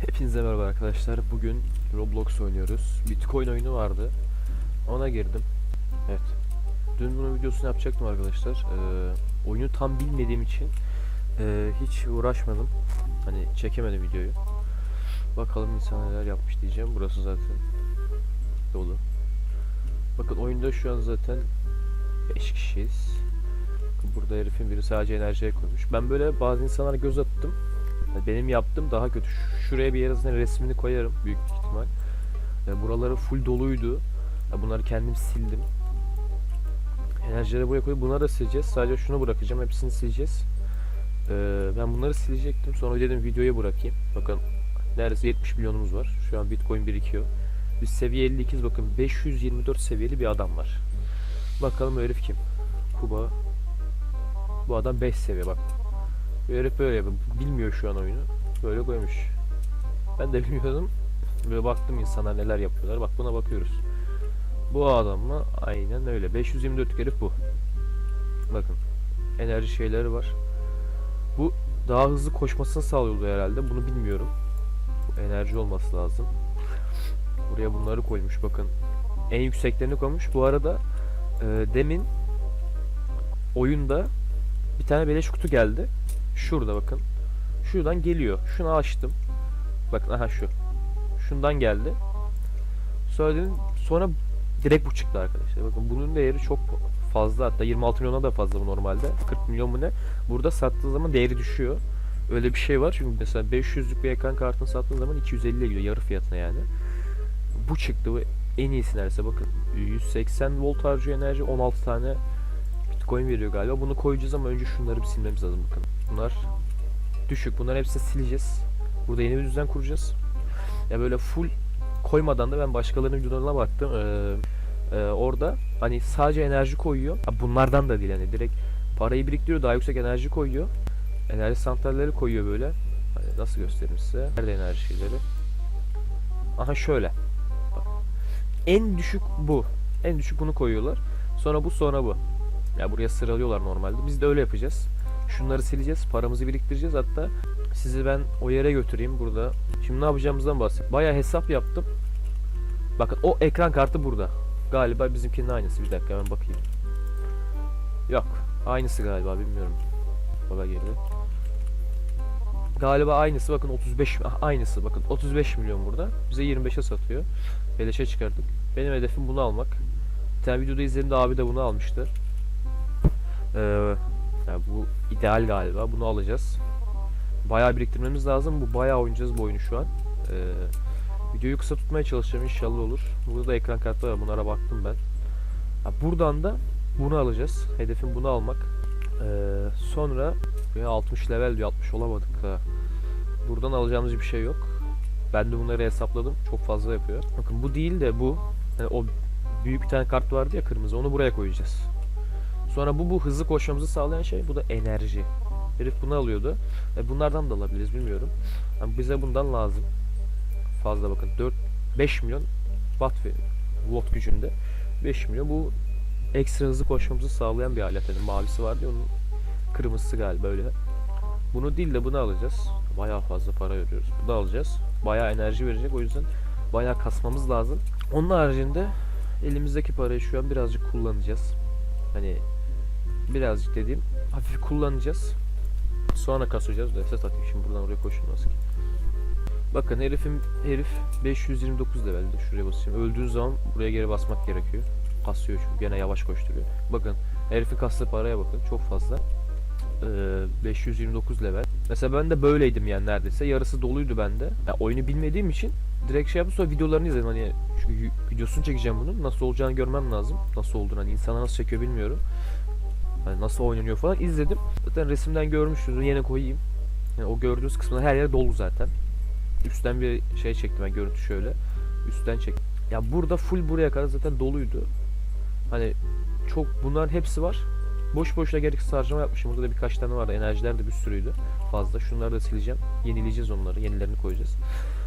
Hepinize merhaba arkadaşlar. Bugün Roblox oynuyoruz. Bitcoin oyunu vardı. Ona girdim. Evet. Dün bunun videosunu yapacaktım arkadaşlar. Ee, oyunu tam bilmediğim için ee, hiç uğraşmadım. Hani çekemedim videoyu. Bakalım insan neler yapmış diyeceğim. Burası zaten dolu. Bakın oyunda şu an zaten 5 kişiyiz. Burada herifin biri sadece enerjiye koymuş. Ben böyle bazı insanlara göz attım. Yani Benim yaptığım daha kötü. Şuraya bir zaten resmini koyarım büyük ihtimal. E, buraları full doluydu. Bunları kendim sildim. Enerjileri buraya koyup bunları da sileceğiz. Sadece şunu bırakacağım. Hepsini sileceğiz. E, ben bunları silecektim. Sonra dedim videoya bırakayım. Bakın neredeyse 70 milyonumuz var. Şu an Bitcoin birikiyor. Biz seviye 52'yiz. Bakın 524 seviyeli bir adam var. Bakalım herif kim? Kuba. Bu adam 5 seviye bak. Herif böyle. Bilmiyor şu an oyunu. Böyle koymuş. Ben de bilmiyordum. Böyle baktım insanlar neler yapıyorlar. Bak buna bakıyoruz. Bu adam mı? Aynen öyle. 524 herif bu. Bakın. Enerji şeyleri var. Bu daha hızlı koşmasını sağlıyordu herhalde. Bunu bilmiyorum. Bu enerji olması lazım. Buraya bunları koymuş bakın. En yükseklerini koymuş. Bu arada e, demin oyunda bir tane beleş kutu geldi. Şurada bakın. Şuradan geliyor. Şunu açtım. Bakın aha şu. Şundan geldi. Sonra sonra direkt bu çıktı arkadaşlar. Bakın bunun değeri çok fazla. Hatta 26 milyona da fazla normalde. 40 milyon mu ne? Burada sattığı zaman değeri düşüyor. Öyle bir şey var. Çünkü mesela 500'lük bir ekran kartını sattığın zaman 250'ye gidiyor. Yarı fiyatına yani. Bu çıktı. Bu en iyisi neredeyse bakın. 180 volt harcıyor enerji. 16 tane Bitcoin veriyor galiba. Bunu koyacağız ama önce şunları bir silmemiz lazım bakın. Bunlar düşük. Bunların hepsini sileceğiz. Burada yeni bir düzen kuracağız. Ya böyle full koymadan da ben başkalarının videolarına baktım. Ee, e, orada hani sadece enerji koyuyor. Bunlardan da değil hani direkt parayı biriktiriyor daha yüksek enerji koyuyor. Enerji santralleri koyuyor böyle. Hani nasıl göstereyim size? Nerede enerji şeyleri? Aha şöyle. Bak. En düşük bu. En düşük bunu koyuyorlar. Sonra bu sonra bu. Ya buraya sıralıyorlar normalde. Biz de öyle yapacağız. Şunları sileceğiz. Paramızı biriktireceğiz. Hatta sizi ben o yere götüreyim burada. Şimdi ne yapacağımızdan bahsedeyim. Bayağı hesap yaptım. Bakın o ekran kartı burada. Galiba bizimkinin aynısı. Bir dakika hemen bakayım. Yok. Aynısı galiba bilmiyorum. Baba girdi. Galiba aynısı bakın 35 ah, aynısı bakın 35 milyon burada. Bize 25'e satıyor. Beleşe çıkardık. Benim hedefim bunu almak. Bir tane videoda izledim abi de bunu almıştı. Ee, ya bu ideal galiba. Bunu alacağız. Bayağı biriktirmemiz lazım. Bu bayağı oynayacağız bu oyunu şu an. Ee, videoyu kısa tutmaya çalışacağım. inşallah olur. Burada da ekran kartı var. Bunlara baktım ben. Ha, buradan da bunu alacağız. Hedefim bunu almak. Ee, sonra ya 60 level diyor. 60 olamadık da. Buradan alacağımız bir şey yok. Ben de bunları hesapladım. Çok fazla yapıyor. Bakın bu değil de bu. Yani o büyük bir tane kart vardı ya kırmızı. Onu buraya koyacağız. Sonra bu bu hızlı koşmamızı sağlayan şey. Bu da enerji. Herif bunu alıyordu. E bunlardan da alabiliriz bilmiyorum. Ama bize bundan lazım. Fazla bakın. 4 5 milyon watt veriyor. Watt gücünde. 5 milyon bu ekstra hızlı koşmamızı sağlayan bir alet dedim. Mavisi vardı ya, onun kırmızısı galiba öyle. Bunu değil de bunu alacağız. Bayağı fazla para veriyoruz. Bunu alacağız. Bayağı enerji verecek. O yüzden bayağı kasmamız lazım. Onun haricinde elimizdeki parayı şu an birazcık kullanacağız. Hani birazcık dediğim hafif kullanacağız. Sonra kasacağız. Reset atayım şimdi buradan oraya koşulmaz ki. Bakın herifim herif 529 levelde şuraya basayım. Öldüğün zaman buraya geri basmak gerekiyor. Kasıyor çünkü gene yavaş koşturuyor. Bakın herifin kastığı paraya bakın çok fazla. Ee, 529 level. Mesela ben de böyleydim yani neredeyse. Yarısı doluydu bende. Ya oyunu bilmediğim için direkt şey yaptım sonra videolarını izledim hani çünkü videosunu çekeceğim bunun. Nasıl olacağını görmem lazım. Nasıl olduğunu hani insana nasıl çekiyor bilmiyorum. Hani nasıl oynanıyor falan izledim. Zaten resimden görmüşsünüz. Yine koyayım. Yani o gördüğünüz kısmında her yer dolu zaten. Üstten bir şey çektim ben görüntü şöyle. Üstten çek. Ya burada full buraya kadar zaten doluydu. Hani çok bunların hepsi var. Boş boşuna gereksiz harcama yapmışım. Burada da birkaç tane vardı. Enerjiler de bir sürüydü. Fazla. Şunları da sileceğim. Yenileyeceğiz onları. Yenilerini koyacağız.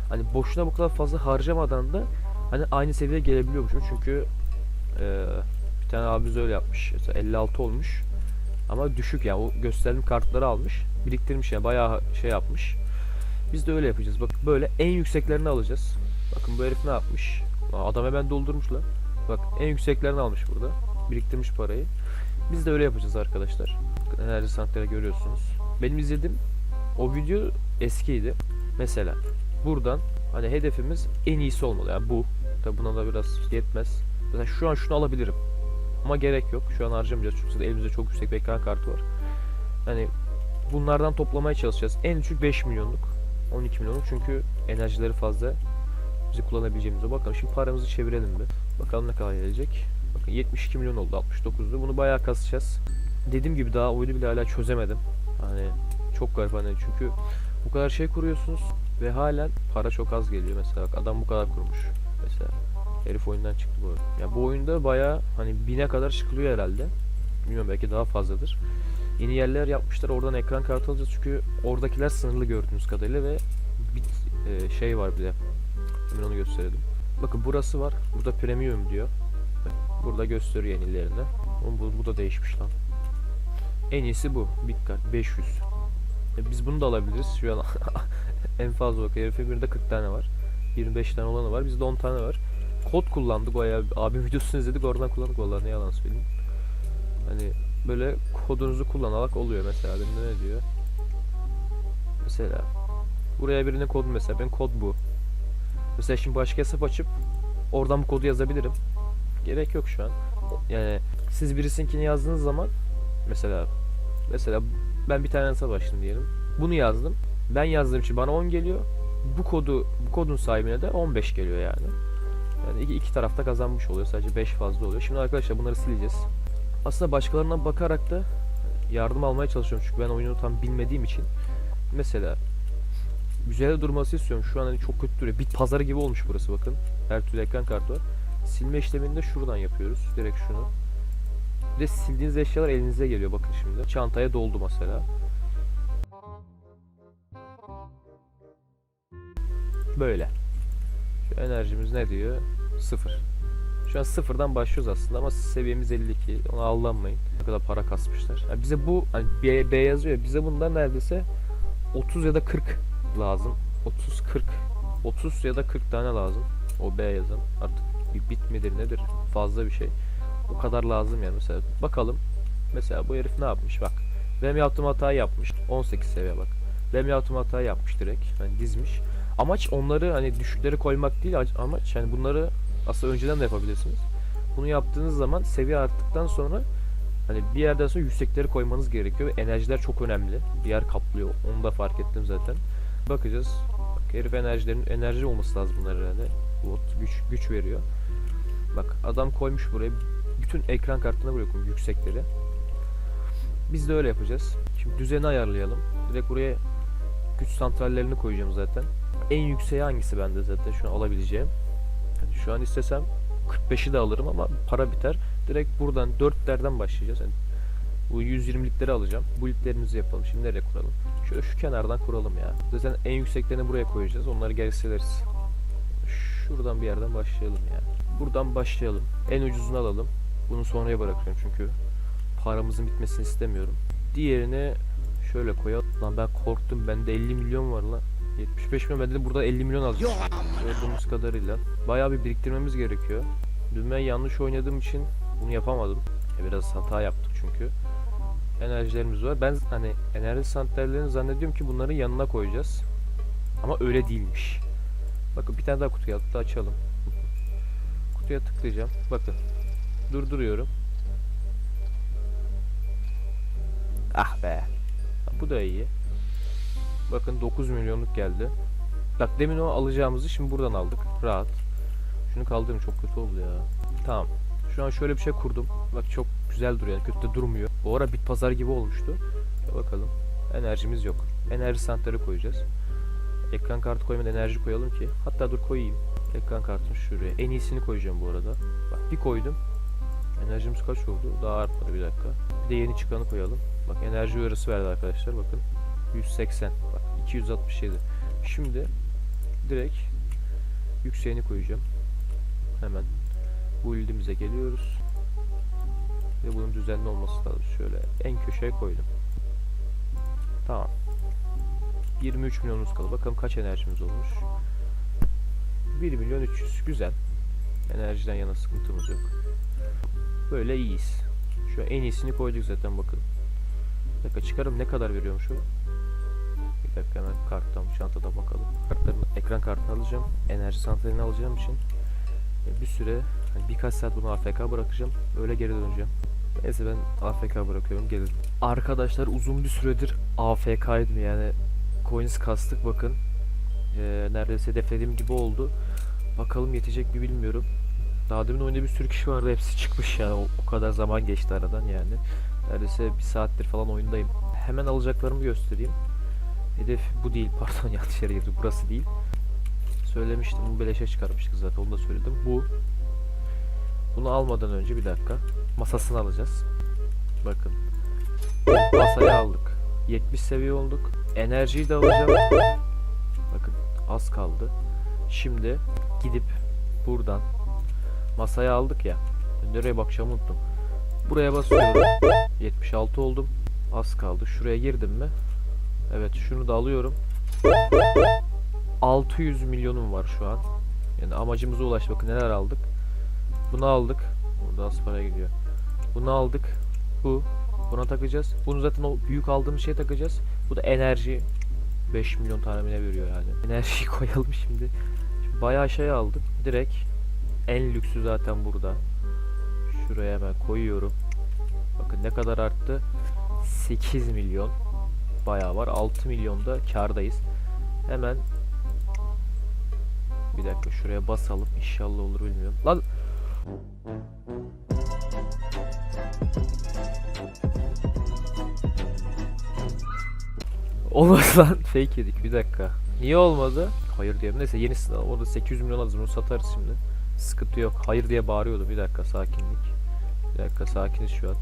Hani boşuna bu kadar fazla harcamadan da hani aynı seviyeye gelebiliyormuşum. Çünkü eee bir tane abimiz öyle yapmış. Mesela 56 olmuş. Ama düşük yani o gösterdiğim kartları almış. Biriktirmiş yani bayağı şey yapmış. Biz de öyle yapacağız. Bak böyle en yükseklerini alacağız. Bakın bu herif ne yapmış? Adam hemen doldurmuş lan. Bak en yükseklerini almış burada. Biriktirmiş parayı. Biz de öyle yapacağız arkadaşlar. Enerji santrali görüyorsunuz. Benim izlediğim o video eskiydi. Mesela buradan hani hedefimiz en iyisi olmalı. Yani bu. Tabi buna da biraz yetmez. Mesela şu an şunu alabilirim. Ama gerek yok. Şu an harcamayacağız çünkü elimizde çok yüksek bir ekran kartı var. Hani bunlardan toplamaya çalışacağız. En düşük 5 milyonluk. 12 milyonluk çünkü enerjileri fazla. Bizi kullanabileceğimiz o. Bakalım şimdi paramızı çevirelim bir. Bakalım ne kadar gelecek. Bakın 72 milyon oldu 69'du. Bunu bayağı kasacağız. Dediğim gibi daha oyunu bile hala çözemedim. Hani çok garip hani çünkü bu kadar şey kuruyorsunuz ve halen para çok az geliyor mesela. Adam bu kadar kurmuş mesela. Herif oyundan çıktı bu arada. Ya bu oyunda bayağı hani bine kadar çıkılıyor herhalde. Bilmiyorum belki daha fazladır. Yeni yerler yapmışlar. Oradan ekran kartı alacağız çünkü oradakiler sınırlı gördüğünüz kadarıyla ve bir e, şey var bir de. Hemen onu gösterelim. Bakın burası var. Burada premium diyor. Burada gösteriyor yenilerini. Oğlum bu, bu da değişmiş lan. En iyisi bu. Big Card 500. E biz bunu da alabiliriz. Şu an en fazla bak herifin birinde 40 tane var. 25 tane olanı var. Bizde 10 tane var. Kod kullandık bayağı. Abim videosunu izledik oradan kullandık vallahi ne yalan söyleyeyim. Hani böyle kodunuzu kullanarak oluyor mesela. Benim ne diyor? Mesela buraya birinin kodu mesela. Ben kod bu. Mesela şimdi başka hesap açıp oradan bu kodu yazabilirim. Gerek yok şu an. Yani siz birisinkini yazdığınız zaman mesela mesela ben bir tane hesap açtım diyelim. Bunu yazdım. Ben yazdığım için bana 10 geliyor. Bu kodu bu kodun sahibine de 15 geliyor yani. Yani iki, iki tarafta kazanmış oluyor. Sadece 5 fazla oluyor. Şimdi arkadaşlar bunları sileceğiz. Aslında başkalarına bakarak da yardım almaya çalışıyorum çünkü ben oyunu tam bilmediğim için. Mesela güzel durması istiyorum. Şu an hani çok kötü duruyor. Bit pazarı gibi olmuş burası bakın. Her türlü ekran kartı var. Silme işlemini de şuradan yapıyoruz. Direkt şunu. Bir de sildiğiniz eşyalar elinize geliyor bakın şimdi. Çantaya doldu mesela. Böyle. Şu enerjimiz ne diyor? Sıfır. Şu an sıfırdan başlıyoruz aslında ama seviyemiz 52. Ona aldanmayın. Ne kadar para kasmışlar. Yani bize bu hani B, B yazıyor. ya, Bize bundan neredeyse 30 ya da 40 lazım. 30 40 30 ya da 40 tane lazım. O B yazan. Artık bir bit midir nedir? Fazla bir şey. O kadar lazım yani mesela. Bakalım. Mesela bu herif ne yapmış bak. Benim yaptığım hatayı yapmış. 18 seviye bak. Benim yaptığım hatayı yapmış direkt. Hani dizmiş. Amaç onları hani düşükleri koymak değil amaç yani bunları aslında önceden de yapabilirsiniz. Bunu yaptığınız zaman seviye arttıktan sonra hani bir yerden sonra yüksekleri koymanız gerekiyor enerjiler çok önemli. Bir yer kaplıyor. Onu da fark ettim zaten. Bakacağız. Bak herif enerjilerin enerji olması lazım bunlar herhalde. Bot güç güç veriyor. Bak adam koymuş buraya bütün ekran kartına koymuş yüksekleri. Biz de öyle yapacağız. Şimdi düzeni ayarlayalım. Direkt buraya güç santrallerini koyacağım zaten. En yükseği hangisi bende zaten şu an alabileceğim. Yani şu an istesem 45'i de alırım ama para biter. Direkt buradan 4'lerden başlayacağız. Yani bu 120'likleri alacağım. Bu iplerimizi yapalım. Şimdi nereye kuralım? Şöyle şu kenardan kuralım ya. Zaten en yükseklerini buraya koyacağız. Onları geri sileriz. Şuradan bir yerden başlayalım ya. Buradan başlayalım. En ucuzunu alalım. Bunu sonraya bırakıyorum çünkü paramızın bitmesini istemiyorum. Diğerini şöyle koyalım. Lan ben korktum. Bende 50 milyon var lan. 75 milyon. Ben de burada 50 milyon alacağım. Gördüğümüz kadarıyla. Bayağı bir biriktirmemiz gerekiyor. Dün ben yanlış oynadığım için bunu yapamadım. E, Biraz hata yaptık çünkü. Enerjilerimiz var. Ben hani enerji santrallerini zannediyorum ki bunların yanına koyacağız. Ama öyle değilmiş. Bakın bir tane daha kutu yaptı. Açalım. Kutuya tıklayacağım. Bakın. Durduruyorum. Ah be. Bu da iyi. Bakın 9 milyonluk geldi. Bak demin o alacağımızı şimdi buradan aldık. Rahat. Şunu kaldırın çok kötü oldu ya. Tamam. Şu an şöyle bir şey kurdum. Bak çok güzel duruyor. Kötü de durmuyor. Bu ara bit pazar gibi olmuştu. Bakalım. Enerjimiz yok. Enerji santrali koyacağız. Ekran kartı koymadan enerji koyalım ki. Hatta dur koyayım. Ekran kartını şuraya. En iyisini koyacağım bu arada. Bak bir koydum. Enerjimiz kaç oldu? Daha artmadı bir dakika. Bir de yeni çıkanı koyalım. Bak enerji uyarısı verdi arkadaşlar bakın. 180. Bak 267. Şimdi direkt yükseğini koyacağım. Hemen build'imize geliyoruz. Ve bunun düzenli olması lazım. Şöyle en köşeye koydum. Tamam. 23 milyonumuz kaldı. Bakalım kaç enerjimiz olmuş. 1 milyon 300. Güzel. Enerjiden yana sıkıntımız yok. Böyle iyiyiz. Şu en iyisini koyduk zaten bakın. Dakika çıkarım ne kadar veriyormuş o? Bir dakika hemen karttan çantada bakalım. Kartların ekran kartını alacağım. Enerji santralini alacağım için bir süre hani birkaç saat bunu AFK bırakacağım. Öyle geri döneceğim. Neyse ben AFK bırakıyorum gelirim. Arkadaşlar uzun bir süredir AFK'ydım yani coins kastık bakın. Ee, neredeyse hedeflediğim gibi oldu. Bakalım yetecek mi bilmiyorum. Daha demin oyunda bir sürü kişi vardı hepsi çıkmış yani o, o kadar zaman geçti aradan yani. Neredeyse bir saattir falan oyundayım. Hemen alacaklarımı göstereyim. Hedef bu değil pardon yanlış yere girdim burası değil. Söylemiştim bu beleşe çıkarmıştık zaten onu da söyledim. Bu. Bunu almadan önce bir dakika. Masasını alacağız. Bakın. Masayı aldık. 70 seviye olduk. Enerjiyi de alacağım. Bakın az kaldı. Şimdi gidip buradan masaya aldık ya. Nereye bakacağımı unuttum. Buraya basıyorum. 76 oldum. Az kaldı. Şuraya girdim mi? Evet şunu da alıyorum. 600 milyonum var şu an. Yani amacımıza ulaştık. Bakın neler aldık. Bunu aldık. Burada az para gidiyor. Bunu aldık. Bu. Buna takacağız. Bunu zaten o büyük aldığımız şeye takacağız. Bu da enerji. 5 milyon tane veriyor yani. Enerjiyi koyalım şimdi. şimdi bayağı şey aldık. Direkt en lüksü zaten burada. Şuraya hemen koyuyorum. Bakın ne kadar arttı. 8 milyon. Bayağı var. 6 milyonda kardayız. Hemen bir dakika şuraya basalım. İnşallah olur bilmiyorum. Lan Olmadı lan. Fake yedik. Bir dakika. Niye olmadı? Hayır diyelim. Neyse yenisini al. Orada 800 milyon alırız. Bunu satarız şimdi. Sıkıntı yok. Hayır diye bağırıyordu. Bir dakika sakinlik. Bir dakika sakiniz şu an.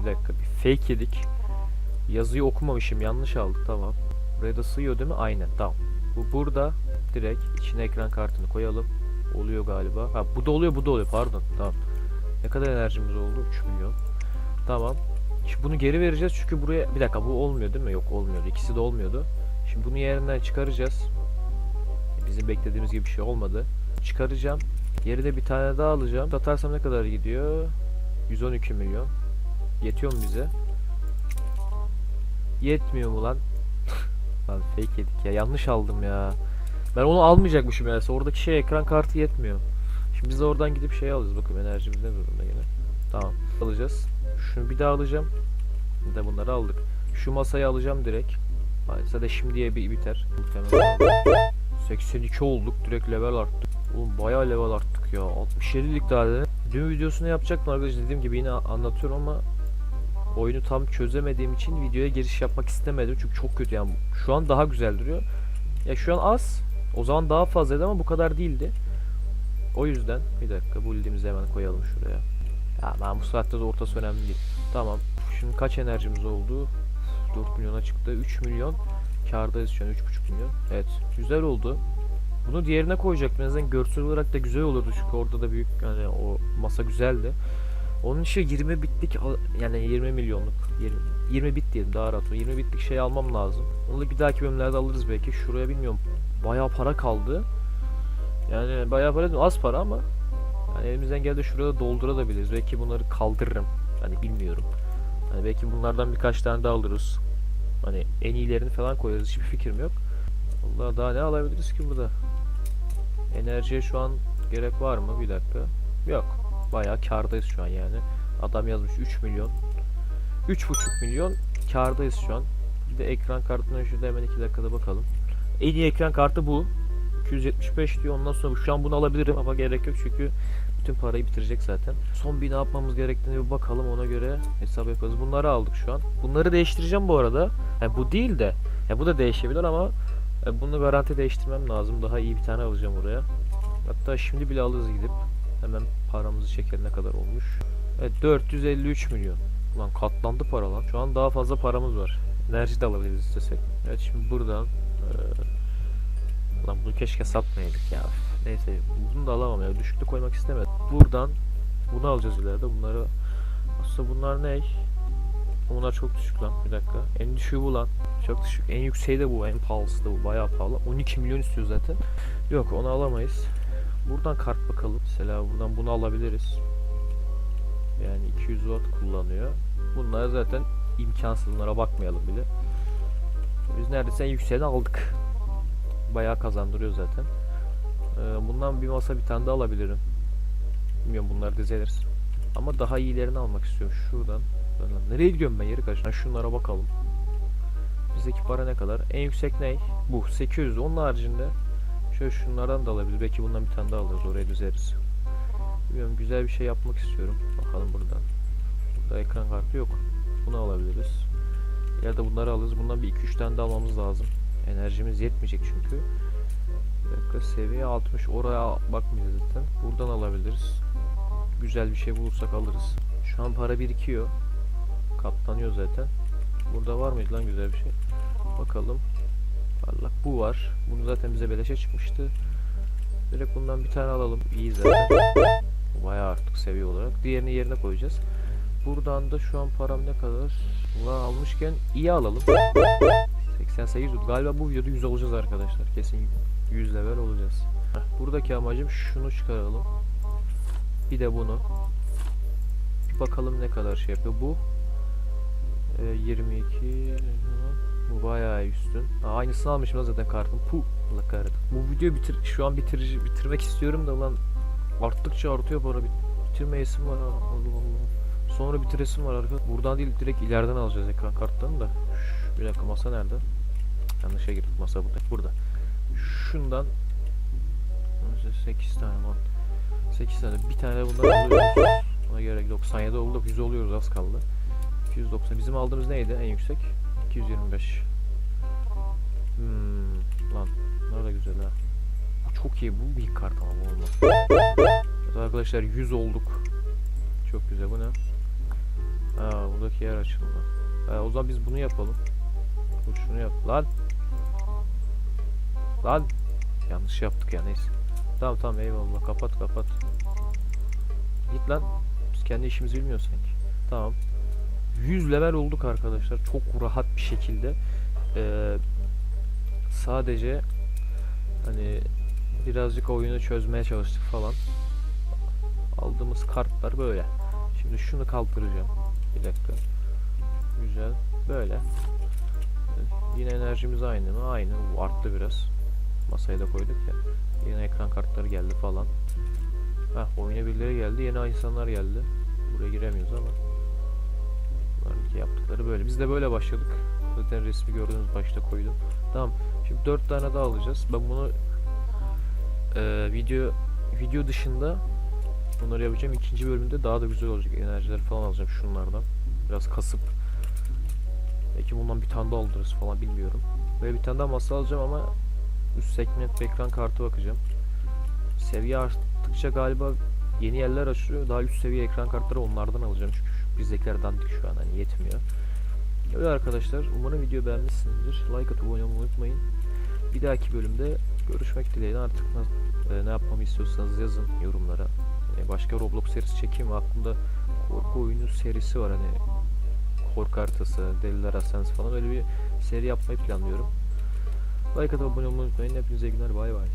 Bir dakika. Bir fake yedik. Yazıyı okumamışım. Yanlış aldık. Tamam. Buraya da sığıyor değil mi? Aynen. Tamam. Bu burada. Direkt içine ekran kartını koyalım. Oluyor galiba. Ha bu da oluyor bu da oluyor. Pardon. Tamam. Ne kadar enerjimiz oldu? 3 milyon. Tamam. Şimdi bunu geri vereceğiz çünkü buraya bir dakika bu olmuyor değil mi? Yok olmuyordu. İkisi de olmuyordu. Şimdi bunu yerinden çıkaracağız. Bizim beklediğimiz gibi bir şey olmadı. Çıkaracağım. Geride bir tane daha alacağım. Satarsam ne kadar gidiyor? 112 milyon. Yetiyor mu bize? Yetmiyor mu lan? lan fake yedik ya. Yanlış aldım ya. Ben onu almayacakmışım yani. Oradaki şey ekran kartı yetmiyor. Şimdi biz de oradan gidip şey alacağız. Bakın enerjimiz ne durumda gene. Tamam. Alacağız. Şunu bir daha alacağım. Bir de bunları aldık. Şu masayı alacağım direkt. Hayır, zaten şimdiye bir biter. Muhtemelen aldım. 82 olduk. Direkt level arttık. Oğlum bayağı level arttık ya. 67'lik daha dedim. Dün videosunu yapacaktım arkadaşlar. Dediğim gibi yine anlatıyorum ama oyunu tam çözemediğim için videoya giriş yapmak istemedim. Çünkü çok kötü yani. Şu an daha güzel duruyor. Ya şu an az. O zaman daha fazlaydı ama bu kadar değildi. O yüzden bir dakika bu bildiğimizi hemen koyalım şuraya. Ya ben bu saatte de ortası önemli değil. Tamam. Şimdi kaç enerjimiz oldu? 4 milyona çıktı. 3 milyon. Kardayız şu an 3,5 milyon. Evet. Güzel oldu. Bunu diğerine koyacaktım. En azından görsel olarak da güzel olurdu. Çünkü orada da büyük yani o masa güzeldi. Onun için 20 bitlik yani 20 milyonluk 20, 20 bit diyelim daha rahat. 20 bitlik şey almam lazım. Onu da bir dahaki bölümlerde alırız belki. Şuraya bilmiyorum. Bayağı para kaldı. Yani bayağı para az para ama yani elimizden geldi şurada doldurabiliriz. Belki bunları kaldırırım. Hani bilmiyorum. Hani belki bunlardan birkaç tane daha alırız. Hani en iyilerini falan koyarız. Hiçbir fikrim yok. Allah daha ne alabiliriz ki burada? Enerjiye şu an gerek var mı? Bir dakika. Yok. Bayağı kardayız şu an yani. Adam yazmış 3 milyon. 3,5 milyon kardayız şu an. Bir de ekran kartına şurada hemen 2 dakikada bakalım. En iyi ekran kartı bu. 275 diyor. Ondan sonra şu an bunu alabilirim ama gerek yok çünkü bütün parayı bitirecek zaten. Son bir ne yapmamız gerektiğini bir bakalım ona göre hesap yaparız. Bunları aldık şu an. Bunları değiştireceğim bu arada. Yani bu değil de. Ya bu da değişebilir ama e, bunu garanti değiştirmem lazım. Daha iyi bir tane alacağım oraya. Hatta şimdi bile alırız gidip. Hemen paramızı çeker kadar olmuş. Evet 453 milyon. Ulan katlandı para lan. Şu an daha fazla paramız var. Enerji de alabiliriz istesek. Evet şimdi buradan eee Lan bunu keşke satmayaydık ya. Neyse bunu da alamam ya. Düşükte koymak istemedim. Buradan bunu alacağız ileride. Bunları aslında bunlar ne? Bunlar çok düşük lan. Bir dakika. En düşüğü bu lan. Çok düşük. En yükseği de bu. En pahalısı da bu. Bayağı pahalı. 12 milyon istiyor zaten. Yok onu alamayız. Buradan kart bakalım. Mesela buradan bunu alabiliriz. Yani 200 watt kullanıyor. Bunlar zaten imkansız. Bunlara bakmayalım bile. Biz neredeyse yükseğini aldık. Bayağı kazandırıyor zaten. Ee, bundan bir masa bir tane daha alabilirim. Bilmiyorum bunları dizeriz. Ama daha iyilerini almak istiyorum. Şuradan. Nereye gidiyorum ben yeri kaç? Şunlara bakalım. Bizdeki para ne kadar? En yüksek ne? Bu 800. Onun haricinde şöyle şunlardan da alabilir. Belki bundan bir tane daha alırız. Oraya düzeriz. Bilmiyorum güzel bir şey yapmak istiyorum. Bakalım buradan. Burada ekran kartı yok. Bunu alabiliriz. Ya da bunları alırız. Bundan bir 2-3 tane de almamız lazım. Enerjimiz yetmeyecek çünkü. Dakika seviye 60. Oraya bakmayacağız zaten. Buradan alabiliriz. Güzel bir şey bulursak alırız. Şu an para birikiyor. Katlanıyor zaten. Burada var mıydı lan güzel bir şey? Bakalım. Parlak bu var. Bunu zaten bize beleşe çıkmıştı. Direkt bundan bir tane alalım. İyi zaten. Bayağı artık seviye olarak. Diğerini yerine koyacağız. Buradan da şu an param ne kadar? Ulan almışken iyi alalım. 88 oldu. Galiba bu videoda 100 olacağız arkadaşlar. Kesin 100 level olacağız. Buradaki amacım şunu çıkaralım. Bir de bunu. Bir bakalım ne kadar şey yapıyor. Bu e, 22 bu bayağı üstün. Aa, aynısını almışım lan zaten kartın. Puh. Allah kahretsin. Bu videoyu bitir şu an bitirici bitirmek istiyorum da lan arttıkça artıyor para. Bit bitirme esim var. Allah Allah. Sonra bitiresim var arkadaşlar. Buradan değil direkt ileriden alacağız ekran kartlarını da. Şş, bir dakika masa nerede? Yanlışa girdik masa burada. Burada. Şundan 8 tane var. 8 tane. Bir tane bundan alıyoruz. Ona göre 97 olduk. 100 oluyoruz az kaldı. 290. Bizim aldığımız neydi en yüksek? 225. Hmm, lan ne da güzel ha. Bu çok iyi. Bu bir kart ama bu olmaz. Evet arkadaşlar 100 olduk. Çok güzel. Bu ne? Ha buradaki yer açıldı. Ha, o zaman biz bunu yapalım. Dur şunu yap. Lan. Lan. Yanlış yaptık ya neyse. Tamam tamam eyvallah. Kapat kapat. Git lan. Biz kendi işimizi bilmiyoruz sanki. Tamam. 100 level olduk arkadaşlar. Çok rahat bir şekilde. Ee, sadece hani birazcık oyunu çözmeye çalıştık falan. Aldığımız kartlar böyle. Şimdi şunu kaldıracağım. Bir dakika. Güzel. Böyle. Yine enerjimiz aynı mı? Aynı. Bu arttı biraz. Masaya da koyduk ya. Yine ekran kartları geldi falan. Heh, oyuna birileri geldi. Yeni insanlar geldi. Buraya giremiyoruz ama. Bunların yaptıkları böyle. Biz de böyle başladık. Zaten resmi gördüğünüz başta koydum. Tamam. Şimdi 4 tane daha alacağız. Ben bunu e, video video dışında bunları yapacağım. İkinci bölümde daha da güzel olacak. Enerjileri falan alacağım şunlardan. Biraz kasıp belki bundan bir tane daha alırız falan bilmiyorum. Böyle bir tane daha masa alacağım ama üst segment ekran kartı bakacağım. Seviye arttıkça galiba yeni yerler açılıyor. Daha üst seviye ekran kartları onlardan alacağım çünkü bizdekiler dandik şu an hani yetmiyor. Öyle arkadaşlar umarım video beğenmişsinizdir. Like atıp abone olmayı unutmayın. Bir dahaki bölümde görüşmek dileğiyle artık e, ne yapmamı istiyorsanız yazın yorumlara. E, başka Roblox serisi çekeyim? Aklımda korku oyunu serisi var hani korku haritası, deliler hastanesi falan öyle bir seri yapmayı planlıyorum. Like atıp abone olmayı unutmayın. Hepinize iyi günler. Bay bay.